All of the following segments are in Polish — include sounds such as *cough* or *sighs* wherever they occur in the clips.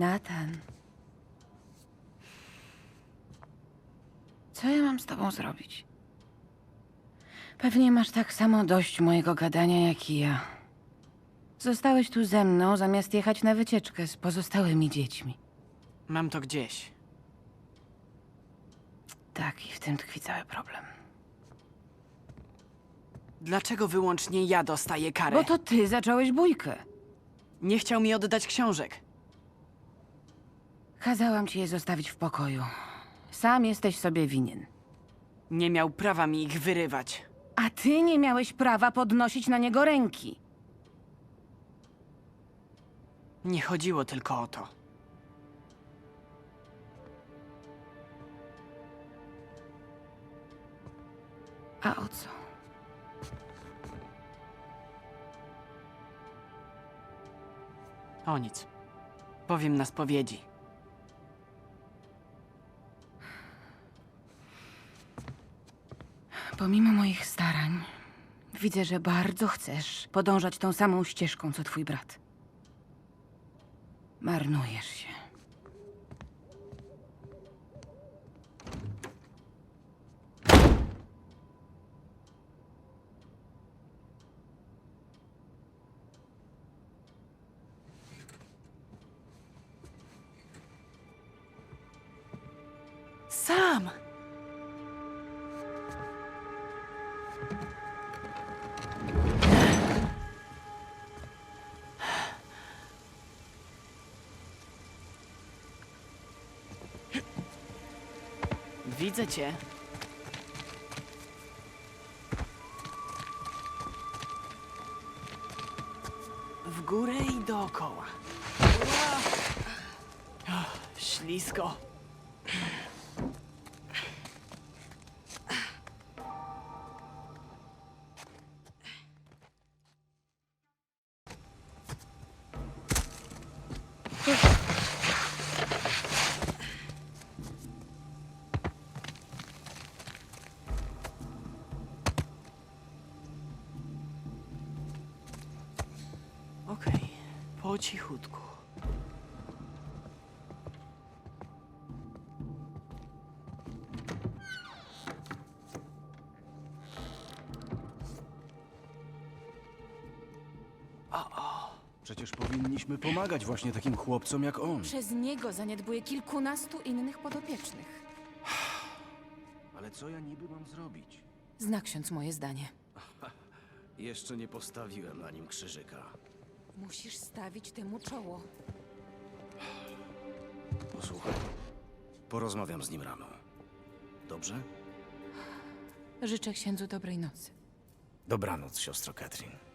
Nathan. Co ja mam z tobą zrobić? Pewnie masz tak samo dość mojego gadania jak i ja. Zostałeś tu ze mną, zamiast jechać na wycieczkę z pozostałymi dziećmi. Mam to gdzieś. Tak, i w tym tkwi cały problem. Dlaczego wyłącznie ja dostaję karę? Bo to ty zacząłeś bójkę. Nie chciał mi oddać książek. Kazałam ci je zostawić w pokoju. Sam jesteś sobie winien. Nie miał prawa mi ich wyrywać. A ty nie miałeś prawa podnosić na niego ręki. Nie chodziło tylko o to. A o co? O nic. Powiem na spowiedzi. Pomimo moich starań, widzę, że bardzo chcesz podążać tą samą ścieżką, co twój brat. Marnujesz się. Widzę cię. W górę i dookoła. Ua! Ach, Ślisko. Przecież powinniśmy pomagać właśnie takim chłopcom jak on. Przez niego zaniedbuje kilkunastu innych podopiecznych. *sighs* Ale co ja niby mam zrobić? Zna ksiądz moje zdanie. *laughs* Jeszcze nie postawiłem na nim krzyżyka. Musisz stawić temu czoło. *sighs* Posłuchaj. Porozmawiam z nim rano. Dobrze? Życzę księdzu dobrej nocy. Dobranoc, siostro Katrin.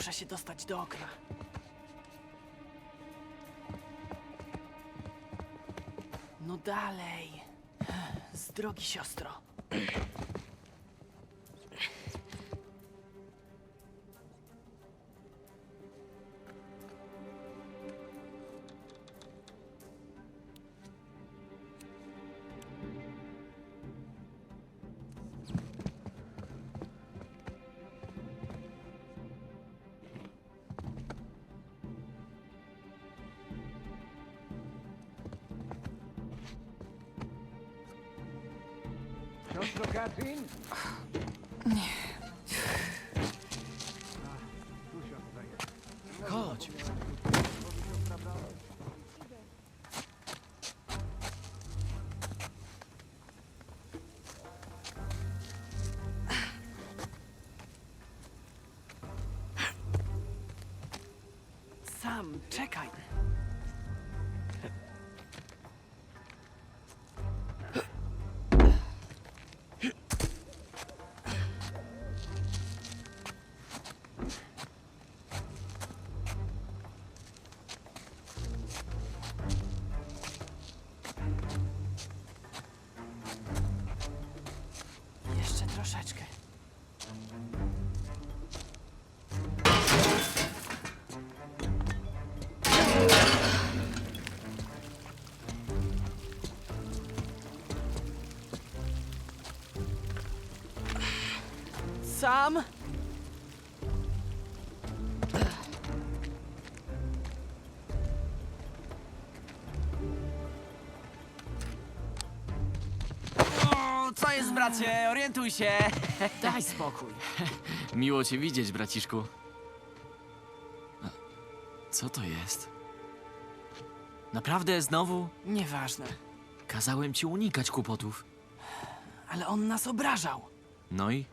Muszę się dostać do okna. No dalej. Z drogi, siostro. Siostro troszeczkę. Sam? O, co jest, bracie? Orientuj się! *laughs* Daj spokój. *laughs* Miło cię widzieć, braciszku. Co to jest? Naprawdę znowu? Nieważne. Kazałem ci unikać kłopotów. Ale on nas obrażał. No i?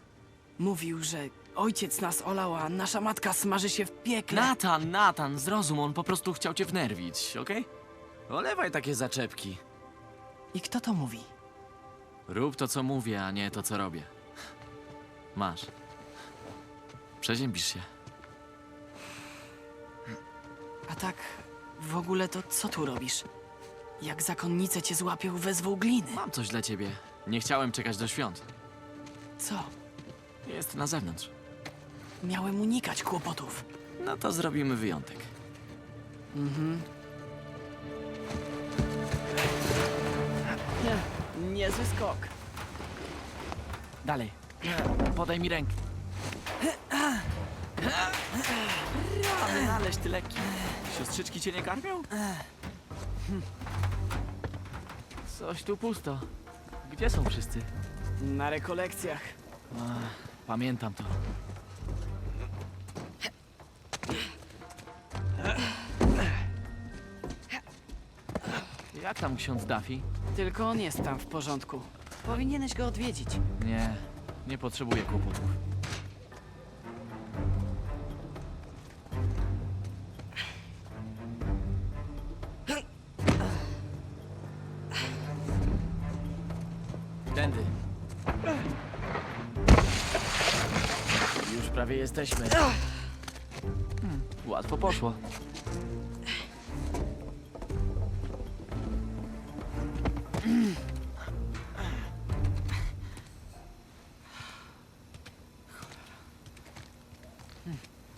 Mówił, że ojciec nas olał, a nasza matka smaży się w piekle. Natan, Natan, zrozum, on po prostu chciał cię wnerwić, okej? Olewaj takie zaczepki. I kto to mówi? Rób to, co mówię, a nie to, co robię. Masz. Przeziębisz się. A tak, w ogóle to co tu robisz? Jak zakonnice cię złapią, wezwą gliny. Mam coś dla ciebie. Nie chciałem czekać do świąt. Co? Jest na zewnątrz. Miałem unikać kłopotów. No to zrobimy wyjątek. Niezły skok. Dalej. Podaj mi rękę. Ale aleś ty lekki. Siostrzyczki cię nie karmią? Coś tu pusto. Gdzie są wszyscy? Na rekolekcjach. Pamiętam to. Tam ksiądz Duffy? Tylko on jest tam w porządku. Powinieneś go odwiedzić. Nie, nie potrzebuję kłopotów. Tędy. Już prawie jesteśmy. Hmm, łatwo poszło.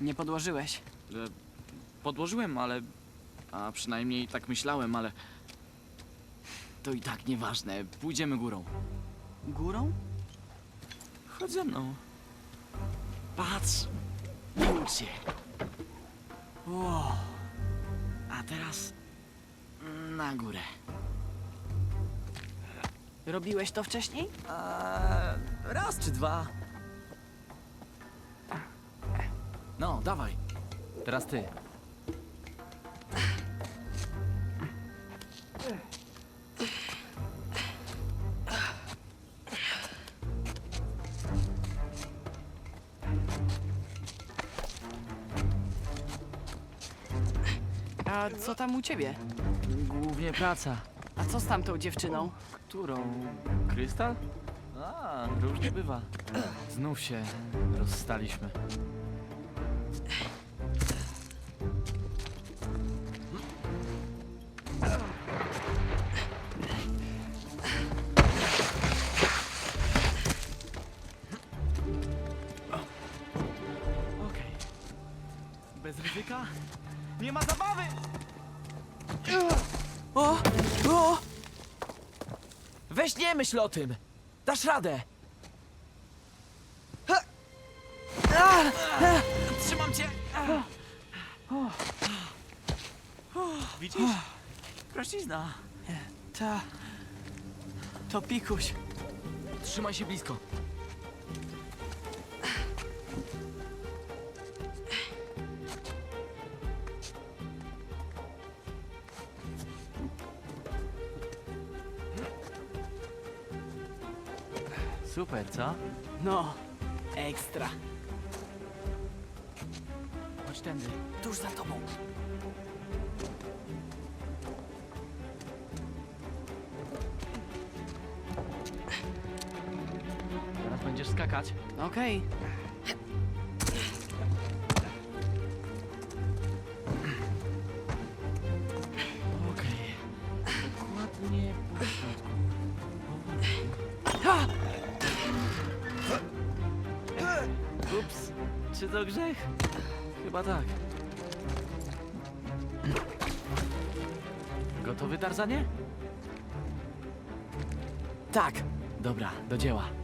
Nie podłożyłeś. E, Podłożyłem, ale. A przynajmniej tak myślałem, ale. To i tak nieważne. Pójdziemy górą. Górą? Chodź ze mną. Patrz. Nie się. Wow. A teraz. Na górę. Robiłeś to wcześniej? A, raz czy dwa. No, dawaj. Teraz ty. A co tam u ciebie? Głównie praca. A co z tamtą dziewczyną? Którą? Krystal? A, różnie bywa. Znów się rozstaliśmy. Nie ma zabawy! O! O! Weź nie myśl o tym! Dasz radę! Trzymam cię! Widzisz? Prościzna. Ta. To pikuś. Trzymaj się blisko. Super, co? No, ekstra. Chodź tędy. Tuż za tobą. Teraz będziesz skakać. Okej. To grzech? Chyba tak. Gotowy, Tarzanie? Tak. Dobra, do dzieła.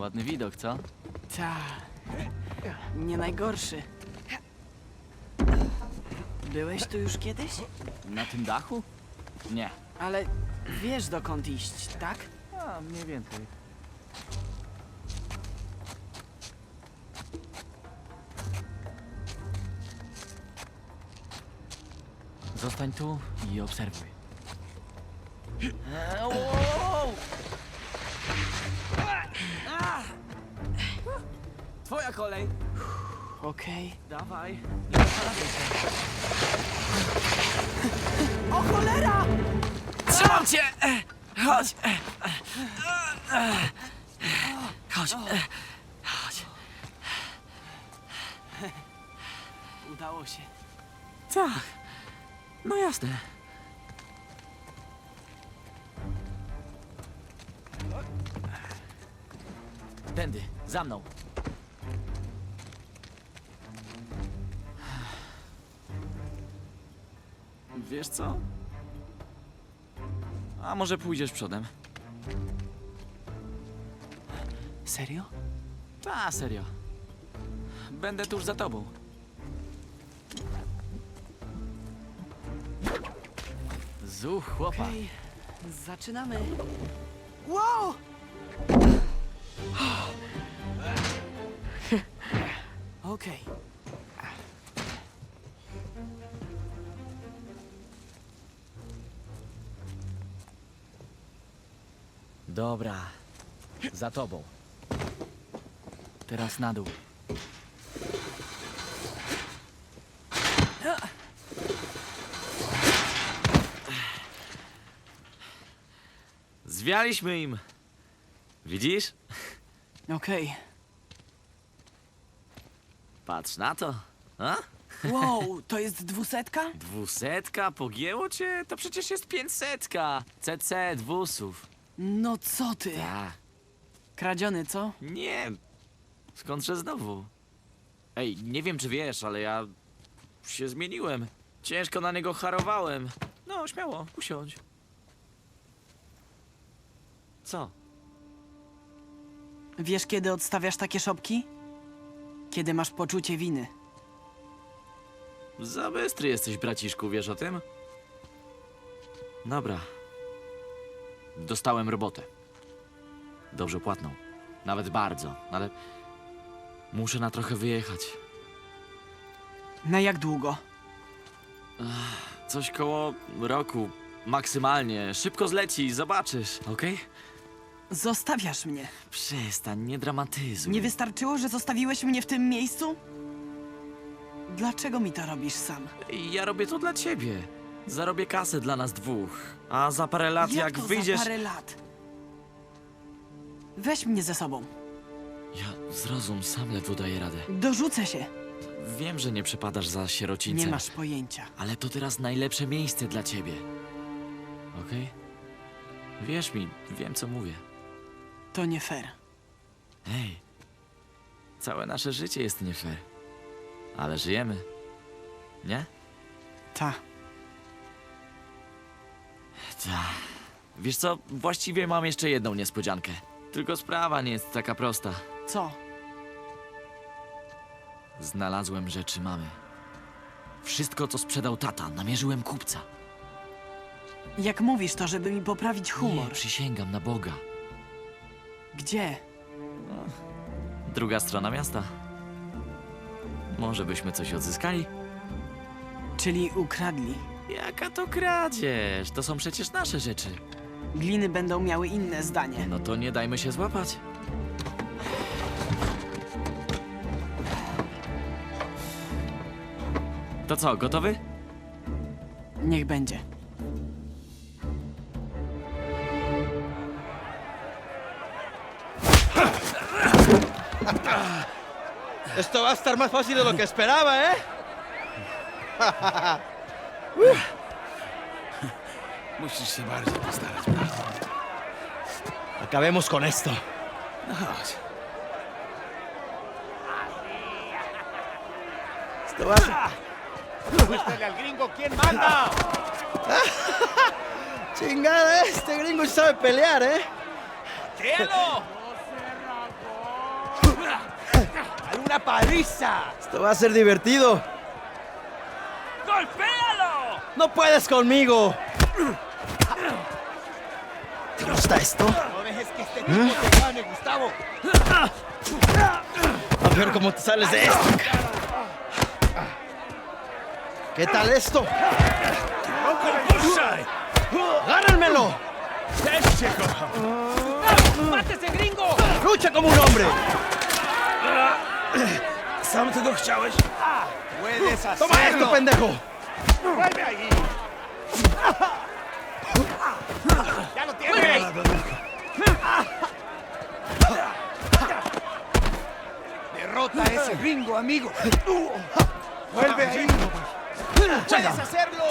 Ładny widok, co? Ta. Nie najgorszy. Byłeś tu już kiedyś? Na tym dachu? Nie. Ale wiesz dokąd iść, tak? A, mniej więcej. Zostań tu i obserwuj. Twoja kolej. Okej. Dawaj. O cholera! Trzymam cię! Chodź. Chodź. Chodź. Udało się. Tak. No jasne. Tędy, za mną. Wiesz co? A może pójdziesz przodem? Serio? Ta, serio. Będę tuż za tobą. Zuch, chłopak. Okej. Zaczynamy. Wow! Okej. Dobra. Za tobą. Teraz na dół. Zwialiśmy im. Widzisz? Okej. Patrz na to. A? Wow, to jest dwusetka? Dwusetka? Pogięło cię? To przecież jest pięćsetka. CC dwusów. No co ty? Tak. Kradziony, co? Nie. Skądże znowu? Ej, nie wiem czy wiesz, ale ja się zmieniłem. Ciężko na niego harowałem. No, śmiało, usiądź. Co? Wiesz, kiedy odstawiasz takie szopki? Kiedy masz poczucie winy. Za bystry jesteś, braciszku, wiesz o tym? Dobra. Dostałem robotę. Dobrze płatną. Nawet bardzo, ale muszę na trochę wyjechać. Na jak długo? Coś koło roku, maksymalnie. Szybko zleci, zobaczysz, okej? Zostawiasz mnie. Przestań, nie dramatyzuj. Nie wystarczyło, że zostawiłeś mnie w tym miejscu? Dlaczego mi to robisz sam? Ja robię to dla ciebie. Zarobię kasę dla nas dwóch. A za parę lat, jak, to wyjdziesz... za parę lat? Weź mnie ze sobą. Ja zrozum, sam ledwo daję radę. Dorzucę się. Wiem, że nie przepadasz za sierocińcem. Nie masz pojęcia. Ale to teraz najlepsze miejsce dla ciebie. Okej? Wierz mi, wiem co mówię. To nie fair. Hej, całe nasze życie jest nie fair. Ale żyjemy. Nie? Ta. Ta. Wiesz co, właściwie mam jeszcze jedną niespodziankę. Tylko sprawa nie jest taka prosta. Co? Znalazłem rzeczy mamy. Wszystko, co sprzedał tata, namierzyłem kupca. Jak mówisz to, żeby mi poprawić humor? Nie, przysięgam na Boga. Gdzie? Druga strona miasta. Może byśmy coś odzyskali? Czyli ukradli. Jaka to kradzież? To są przecież nasze rzeczy. Gliny będą miały inne zdanie. No to nie dajmy się złapać. To co, gotowy? Niech będzie. Esto va a estar más fácil de lo que esperaba, ¿eh? *laughs* Musisz się bardziej postarać, prawda? Acabemos con esto. No chodź. Esto va a ser... Muéstrale al gringo quién manda. *laughs* Chingada, este gringo sí sabe pelear, ¿eh? ¡Créalo! *laughs* ¡Dale una paliza! Esto va a ser divertido. No puedes conmigo. ¿Te gusta esto? No dejes que este tipo te gane, Gustavo. A ver cómo te sales de esto. ¿Qué tal esto? ¡No. Też cię kocham. ¡Lucha como un hombre! Sam tego chciałeś? ¡Toma esto, pendejo! Derrota a ese gringo, amigo. ¡Vuelve ahí! ¡Puedes hacerlo!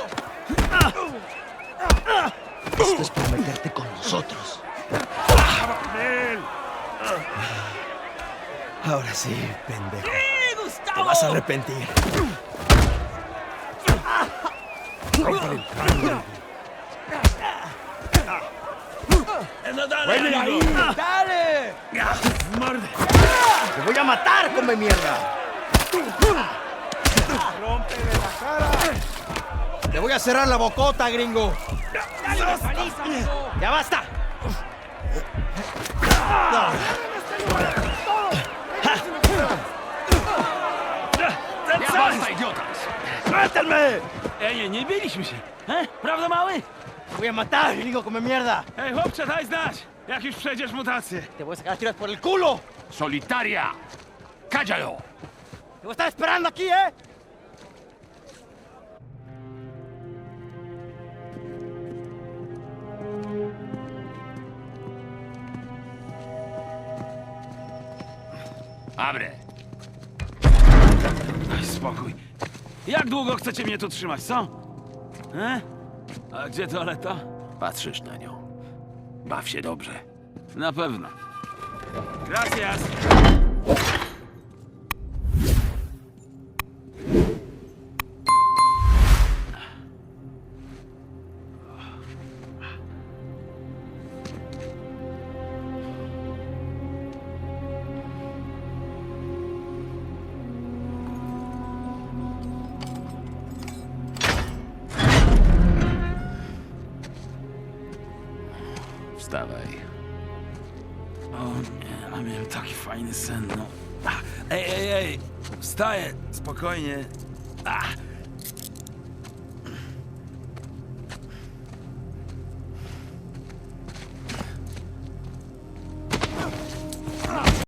Esto es por meterte con nosotros. Ahora sí, pendejo. Te vas a arrepentir. No dalej, amigo. ¡Dale! W mordę. ¡Te voy a matar, come mierda! Te voy a cerrar la bocota, gringo. ¡Ya basta! Ten co? idiota! ¡Suéltenme! Ej, nie, nie biliśmy się. He? Prawda, mały? Voy a matar, gringo, come mierda. Ej, chłopcze, daj znać, jak już przejdziesz mutację. Te voy a sacar las tiras por el culo. Solitaria! Cállalo! Te voy a estar esperando aquí, ¿eh? Abre! Daj spokój. Jak długo chcecie mnie tu trzymać, co? E? A gdzie toaleta? Patrzysz na nią. Baw się dobrze. Na pewno. Gracias. Wstaję, spokojnie. Ach,